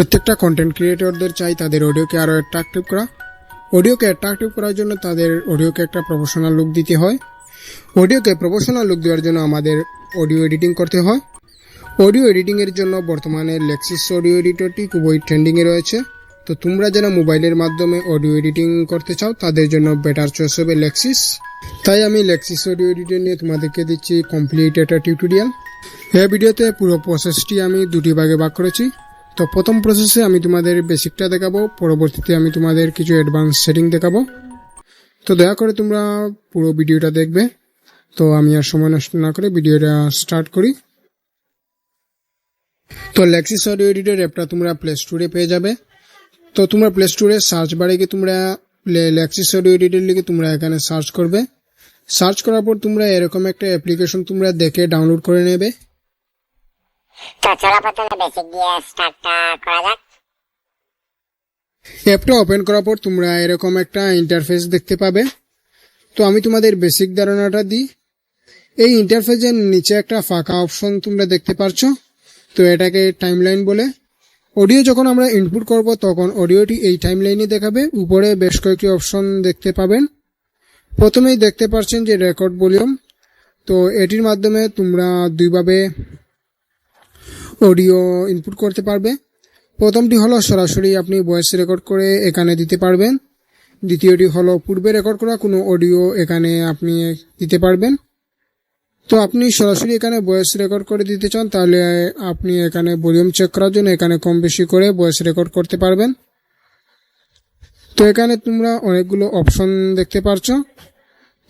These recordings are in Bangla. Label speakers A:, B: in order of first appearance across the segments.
A: প্রত্যেকটা কন্টেন্ট ক্রিয়েটরদের চাই তাদের অডিওকে আরও অ্যাট্রাকটিভ করা। অডিওকে অ্যাট্রাকটিভ করার জন্য তাদের অডিওকে একটা প্রফেশনাল লুক দিতে হয়। অডিওকে প্রফেশনাল লুক দেওয়ার জন্য আমাদের অডিও এডিটিং করতে হয়। অডিও এডিটিংয়ের জন্য বর্তমানে লেক্সিস অডিও এডিটরটি খুবই ট্রেন্ডিংয়ে রয়েছে। তো তোমরা যারা মোবাইলের মাধ্যমে অডিও এডিটিং করতে চাও, তাদের জন্য বেটার চয়েস হবে লেক্সিস তাই আমি লেক্সিস অডিও এডিটর নিয়ে তোমাদেরকে দিচ্ছি কমপ্লিট একটা টিউটোরিয়াল এই ভিডিওতে পুরো প্রসেসটি আমি দুটি ভাগে ভাগ করেছি। তো প্রথম প্রসেসে আমি তোমাদের বেসিকটা দেখাবো, পরবর্তীতে আমি তোমাদের কিছু অ্যাডভান্স সেটিং দেখাবো। তো দয়া করে তোমরা পুরো ভিডিওটা দেখবে। তো আমি আর সময় নষ্ট না করে ভিডিওটা স্টার্ট করি। তো লেক্সিস অডিও এডিটর অ্যাপটা তোমরা প্লে স্টোরে পেয়ে যাবে। তো তোমরা প্লে স্টোরে সার্চ বারে গিয়ে তোমরা লেক্সিস অডিও এডিটর লিখে তোমরা এখানে সার্চ করবে। সার্চ করার পর তোমরা এরকম একটা অ্যাপ্লিকেশন তোমরা দেখে ডাউনলোড করে নেবে।
B: তো চলো প্রথমে বেসিক দিয়ে স্টার্টটা করা যাক।
A: অ্যাপটা ওপেন করার পর তোমরা এরকম একটা ইন্টারফেস দেখতে পাবে। তো আমি তোমাদের বেসিক ধারণাটা দিই। এই ইন্টারফেসের নিচে একটা ফাঁকা অপশন তোমরা দেখতে পারছ। তো এটাকে টাইমলাইন বলে। অডিও যখন আমরা ইনপুট করব, তখন অডিওটি এই টাইমলাইনে দেখাবে। উপরে বেশ কয়েকটি অপশন দেখতে পাবেন। প্রথমেই দেখতে পাচ্ছেন যে রেকর্ড ভলিউম তো এটির মাধ্যমে তোমরা দুইভাবে অডিও ইনপুট করতে পারবে। প্রথমটি হলো সরাসরি আপনি ভয়েস রেকর্ড করে এখানে দিতে পারবেন। দ্বিতীয়টি হলো পূর্বে রেকর্ড করা কোনো অডিও এখানে আপনি দিতে পারবেন। তো আপনি সরাসরি এখানে ভয়েস রেকর্ড করে দিতে চান, তাহলে আপনি এখানে ভলিউম চেক করার জন্য এখানে কম বেশি করে ভয়েস রেকর্ড করতে পারবেন। তো এখানে তোমরা অনেকগুলো অপশন দেখতে পারছ।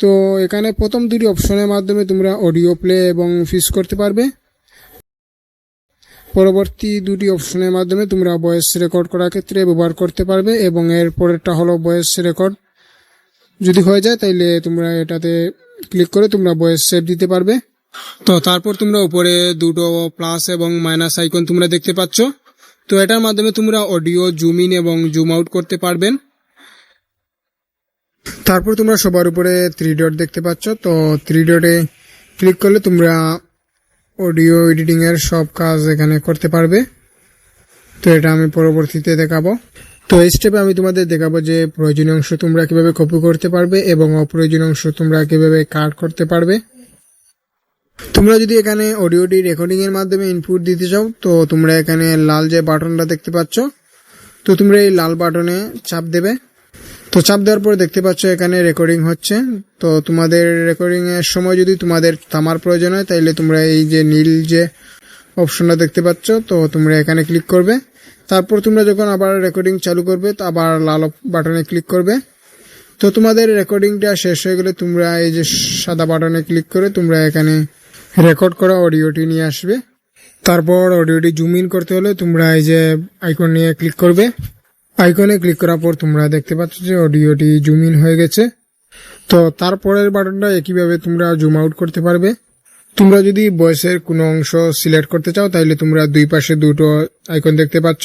A: তো এখানে প্রথম দুটি অপশনের মাধ্যমে তোমরা অডিও প্লে এবং ফিস করতে পারবে। পরবর্তী দুটি অপশনের মাধ্যমে তোমরা ভয়েস রেকর্ড করার ক্ষেত্রে ব্যবহার করতে পারবে এবং এর পরেরটা হলো ভয়েস রেকর্ড যদি হয়ে যায়, তাইলে তোমরা এটাতে ক্লিক করে তোমরা ভয়েস সেভ দিতে পারবে। তো তারপর তোমরা উপরে দুটো প্লাস এবং মাইনাস আইকন তোমরা দেখতে পাচ্ছ। তো এটার মাধ্যমে তোমরা অডিও জুম ইন এবং জুম আউট করতে পারবেন তারপর তোমরা সবার উপরে থ্রি ডট দেখতে পাচ্ছ। তো থ্রি ডটে ক্লিক করলে তোমরা অডিও এডিটিং এর সব কাজ এখানে করতে পারবে। তো এটা আমি পরবর্তীতে দেখাবো। তো এই স্টেপে আমি তোমাদের দেখাবো যে প্রয়োজনীয় অংশ তোমরা কীভাবে কপি করতে পারবে এবং অপ্রয়োজনীয় অংশ তোমরা কীভাবে কাট করতে পারবে। তোমরা যদি এখানে অডিওটি রেকর্ডিং এর মাধ্যমে ইনপুট দিতে চাও, তো তোমরা এখানে লাল যে বাটনটা দেখতে পাচ্ছ, তো তোমরা এই লাল বাটনে চাপ দেবে। তো চাপ দেওয়ার পর দেখতে পাচ্ছ এখানে রেকর্ডিং হচ্ছে। তো তোমাদের রেকর্ডিং এর সময় যদি তোমাদের থামার প্রয়োজন হয়, তাইলে তোমরা এই যে নীল যে অপশনটা দেখতে পাচ্ছ, তো তোমরা এখানে ক্লিক করবে। তারপর তোমরা যখন আবার রেকর্ডিং চালু করবে, তো আবার লাল বাটনে ক্লিক করবে। তো তোমাদের রেকর্ডিংটা শেষ হয়ে গেলে তোমরা এই যে সাদা বাটনে ক্লিক করে তোমরা এখানে রেকর্ড করা অডিওটি নিয়ে আসবে। তারপর অডিওটি জুম ইন করতে হলে তোমরা এই যে আইকন নিয়ে ক্লিক করবে। আইকনে ক্লিক করার পর তোমরা দেখতে পাচ্ছ যে অডিওটি জুম ইন হয়ে গেছে। তো তারপরের বাটনটা একইভাবে তোমরা জুম আউট করতে পারবে। তোমরা যদি ভয়েসের কোনো অংশ সিলেক্ট করতে চাও, তাহলে তোমরা দুই পাশে দুটো আইকন দেখতে পাচ্ছ।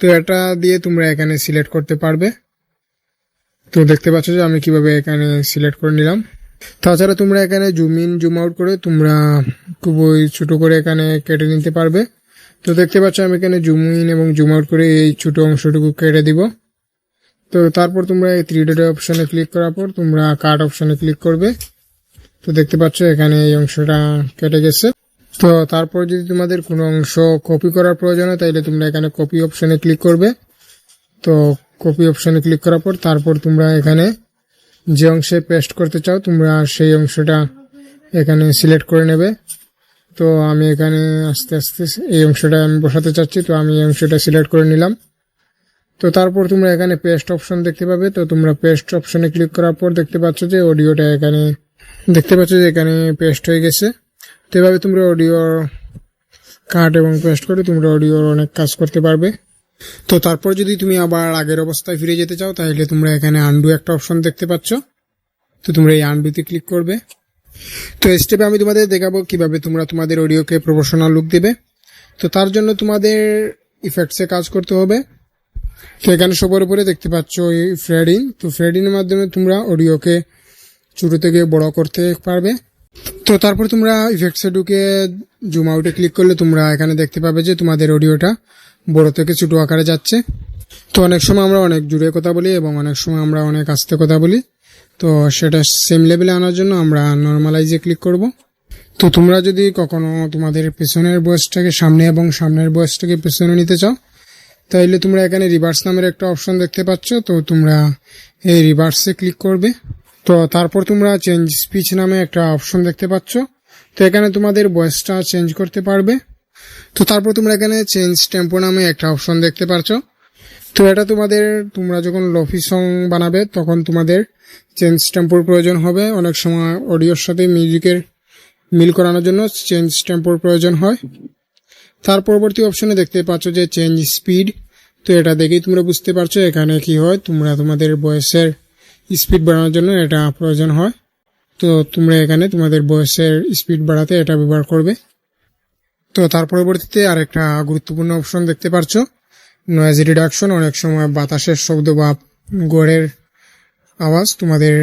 A: তো এটা দিয়ে তোমরা এখানে সিলেক্ট করতে পারবে। তো দেখতে পাচ্ছ যে আমি কীভাবে এখানে সিলেক্ট করে নিলাম। তাছাড়া তোমরা এখানে জুম ইন জুম আউট করে তোমরা খুবই ছোট করে এখানে কেটে নিতে পারবে। তো দেখতে পাচ্ছ আমি এখানে জুম ইন এবং জুম আউট করে এই ছোট অংশটুকু কেটে দিব। তো তারপর তোমরা এই থ্রি ডট অপশনে ক্লিক করার পর তোমরা কাট অপশনে ক্লিক করবে। তো দেখতে পাচ্ছ এখানে এই অংশটা কেটে গেছে। তো তারপর যদি তোমাদের কোনো অংশ কপি করার প্রয়োজন হয় তাহলে তোমরা এখানে কপি অপশনে ক্লিক করবে। তো কপি অপশনে ক্লিক করার পর তারপর তোমরা এখানে যে অংশে পেস্ট করতে চাও, তোমরা সেই অংশটা এখানে সিলেক্ট করে নেবে। তো আমি এখানে আস্তে আস্তে এই অংশটা আমি বসাতে চাচ্ছি, তো আমি এই অংশটা সিলেক্ট করে নিলাম। তো তারপর তোমরা এখানে পেস্ট অপশন দেখতে পাবে, তো তোমরা পেস্ট অপশনে ক্লিক করার পর দেখতে পাচ্ছ যে অডিওটা এখানে, দেখতে পাচ্ছ যে এখানে পেস্ট হয়ে গেছে। তো এভাবে তোমরা অডিও কাট এবং পেস্ট করে তোমরা অডিওর অনেক কাজ করতে পারবে। তো তারপর যদি তুমি আবার আগের অবস্থায় ফিরে যেতে চাও, তাহলে তোমরা এখানে আন্ডু একটা অপশন দেখতে পাচ্ছ। তো তোমরা এই আন্ডুতে ক্লিক করবে। তো স্টেপে আমি তোমাদের দেখাবো কীভাবে তোমরা তোমাদের অডিওকে প্রফেশনাল লুক দেবে। তো তার জন্য তোমাদের ইফেক্টসে কাজ করতে হবে। তো এখানে সবার উপরে দেখতে পাচ্ছ এই ফ্রেডিং তো ফ্রেডিং এর মাধ্যমে তোমরা অডিওকে ছোট থেকে বড় করতে পারবে। তো তারপর তোমরা ইফেক্টসে ঢুকে জুম আউটে ক্লিক করলে তোমরা এখানে দেখতে পাবে যে তোমাদের অডিওটা বড় থেকে ছোট আকারে যাচ্ছে। তো অনেক সময় আমরা অনেক জুড়ে কথা বলি এবং অনেক সময় আমরা অনেক আস্তে কথা বলি। তো সেটা সেম লেভেলে আনার জন্য আমরা নর্মালাইজে ক্লিক করব। তো তোমরা যদি কখনো তোমাদের পেছনের বয়সটাকে সামনে এবং সামনের বয়সটাকে পেছনে নিতে চাও, তাইলে তোমরা এখানে রিভার্স নামের একটা অপশন দেখতে পাচ্ছ। তো তোমরা এই রিভার্সে ক্লিক করবে। তো তারপর তোমরা চেঞ্জ স্পিচ নামে একটা অপশন দেখতে পাচ্ছ। তো এখানে তোমাদের বয়সটা চেঞ্জ করতে পারবে। তো তারপর তোমরা এখানে চেঞ্জ টেম্পো নামে একটা অপশন দেখতে পাচ্ছ তো এটা তোমাদের, তোমরা যখন লফি সং বানাবে, তখন তোমাদের চেঞ্জ টেম্পোর প্রয়োজন হবে। অনেক সময় অডিওর সাথে মিউজিকের মিল করানোর জন্য চেঞ্জ টেম্পোর প্রয়োজন হয়। তার পরবর্তী অপশনে দেখতে পাচ্ছ যে চেঞ্জ স্পিড তো এটা দেখেই তোমরা বুঝতে পারছ এখানে কি হয়। তোমরা তোমাদের বয়সের স্পিড বাড়ানোর জন্য এটা প্রয়োজন হয়। তো তোমরা এখানে তোমাদের বয়সের স্পিড বাড়াতে এটা ব্যবহার করবে। তো তার পরবর্তীতে আরেকটা গুরুত্বপূর্ণ অপশন দেখতে পাচ্ছ নয়েজ রিডাকশন অনেক সময় বাতাসের শব্দ বা গড়ের আওয়াজ তোমাদের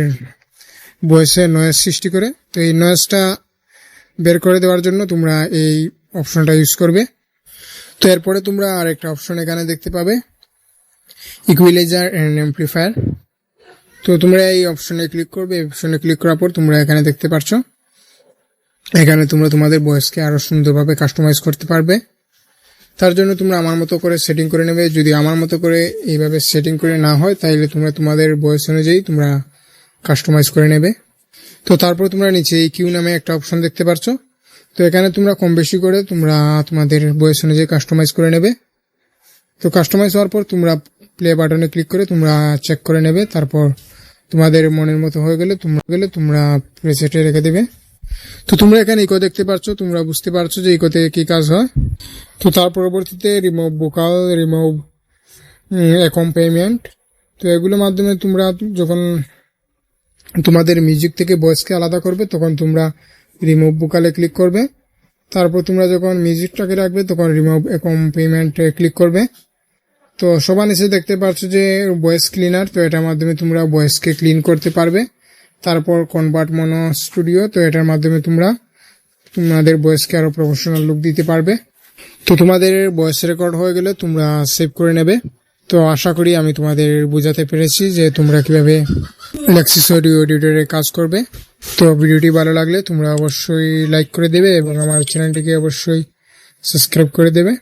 A: বয়সে নয়েজ সৃষ্টি করে। তো এই নয়েজটা বের করে দেওয়ার জন্য তোমরা এই অপশনটা ইউজ করবে। তো এরপরে তোমরা আরেকটা অপশন এখানে দেখতে পাবে ইকুইলাইজার অ্যান্ড এমপ্লিফায়ার তো তোমরা এই অপশনে ক্লিক করবে, এই অপশনে ক্লিক করার পর তোমরা এখানে দেখতে পাচ্ছ এখানে তোমরা তোমাদের ভয়েসকে আরও সুন্দরভাবে কাস্টমাইজ করতে পারবে। তার জন্য তোমরা আমার মতো করে সেটিং করে নেবে। যদি আমার মতো করে এইভাবে সেটিং করে না হয় তাহলে তোমরা তোমাদের বয়স অনুযায়ী তোমরা কাস্টমাইজ করে নেবে। তো তারপর তোমরা নিচে এই কিউ নামে একটা অপশন দেখতে পাচ্ছ তো এখানে তোমরা কম বেশি করে তোমরা তোমাদের বয়স অনুযায়ী কাস্টমাইজ করে নেবে। তো কাস্টমাইজ হওয়ার পর তোমরা প্লে বাটনে ক্লিক করে তোমরা চেক করে নেবে। তারপর তোমাদের মনের মতো হয়ে গেলে তোমরা গেলে তোমরা প্রেসেটে রেখে দেবে। তো তোমরা এখানে ইকো দেখতে পারছ, তোমরা বুঝতে পারছ যে ইকোতে কি কাজ হয়। তো তার পরবর্তীতে রিমুভ ভোকাল রিমুভ অ্যাকম্পেমেন্ট তো এগুলোর মাধ্যমে তোমরা যখন তোমাদের মিউজিক থেকে ভয়েসকে আলাদা করবে, তখন তোমরা রিমুভ ভোকালে ক্লিক করবে। তারপর তোমরা যখন মিউজিকটাকে রাখবে, তখন রিমুভ অ্যাকম্পেমেন্টে ক্লিক করবে। তো সবার নিচে দেখতে পাচ্ছ যে ভয়েস ক্লিনার তো এটার মাধ্যমে তোমরা ভয়েসকে ক্লিন করতে পারবে। তারপর কনভার্ট মনো স্টুডিও তো এটার মাধ্যমে তোমরা তোমাদের ভয়েসকে আরও প্রফেশনাল লুক দিতে পারবে। তো তোমাদের ভয়েস রেকর্ড হয়ে গেলে তোমরা সেভ করে নেবে। তো আশা করি আমি তোমাদের বোঝাতে পেরেছি যে তোমরা কীভাবে লেক্সিস অডিও এডিটরে কাজ করবে। তো ভিডিওটি ভালো লাগলে তোমরা অবশ্যই লাইক করে দেবে এবং আমার চ্যানেলটিকে অবশ্যই সাবস্ক্রাইব করে দেবে।